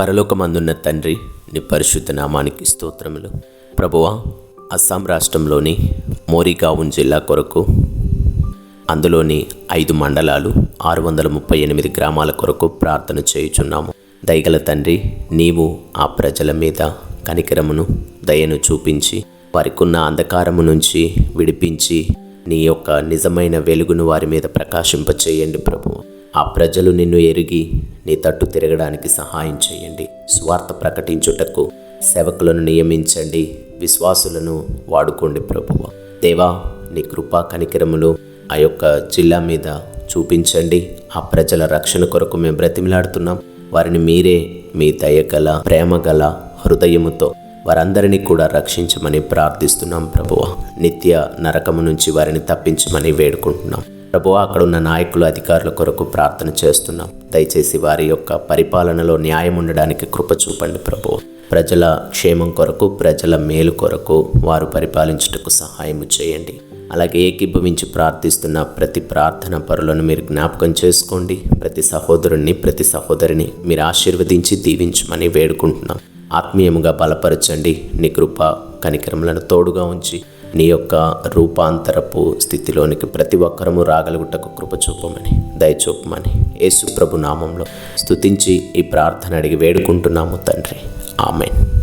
పరలోకమందున్న తండ్రి నీ పరిశుద్ధ నామానికి స్తోత్రములు. ప్రభువా అస్సాం రాష్ట్రంలోని మోరిగావున్ జిల్లా కొరకు అందులోని ఐదు మండలాలు ఆరు వందల ముప్పై ఎనిమిది గ్రామాల కొరకు ప్రార్థన చేయుచున్నాము. దయగల తండ్రి నీవు ఆ ప్రజల మీద కనికరమును దయను చూపించి వారికున్న అంధకారము నుంచి విడిపించి నీ యొక్క నిజమైన వెలుగును వారి మీద ప్రకాశింపచేయండి ప్రభు ఆ ప్రజలు నిన్ను ఎరిగి నీ తట్టు తిరగడానికి సహాయం చేయండి. స్వార్థ ప్రకటించుటకు సేవకులను నియమించండి. విశ్వాసులను వాడుకోండి ప్రభువ. దేవా నీ కృపా కనికరములు ఆ యొక్క జిల్లా మీద చూపించండి. ఆ ప్రజల రక్షణ కొరకు మేము బ్రతిమిలాడుతున్నాం. వారిని మీరే మీ దయగల ప్రేమగల హృదయముతో వారందరినీ కూడా రక్షించమని ప్రార్థిస్తున్నాం ప్రభువ. నిత్య నరకము నుంచి వారిని తప్పించమని వేడుకుంటున్నాం. ప్రభు అక్కడ ఉన్న నాయకులు అధికారుల కొరకు ప్రార్థన చేస్తున్నాం. దయచేసి వారి యొక్క పరిపాలనలో న్యాయం ఉండడానికి కృప చూపండి ప్రభు ప్రజల క్షేమం కొరకు ప్రజల మేలు కొరకు వారు పరిపాలించుటకు సహాయం చేయండి. అలాగే ఏకీభవించి ప్రార్థిస్తున్న ప్రతి ప్రార్థన పరులను మీరు జ్ఞాపకం చేసుకోండి. ప్రతి సహోదరుణ్ణి ప్రతి సహోదరిని మీరు ఆశీర్వదించి దీవించమని వేడుకుంటున్నాం. ఆత్మీయముగా బలపరచండి. నీ కృప కనికరములను తోడుగా ఉంచి నీ యొక్క రూపాంతరపు స్థితిలోనికి ప్రతి ఒక్కరము రాగలుగుటకు కృప చూపమని దయచూపమని యేసు ప్రభు నామంలో స్తుతించి ఈ ప్రార్థన అడిగి వేడుకుంటున్నాము తండ్రి. ఆమెన్.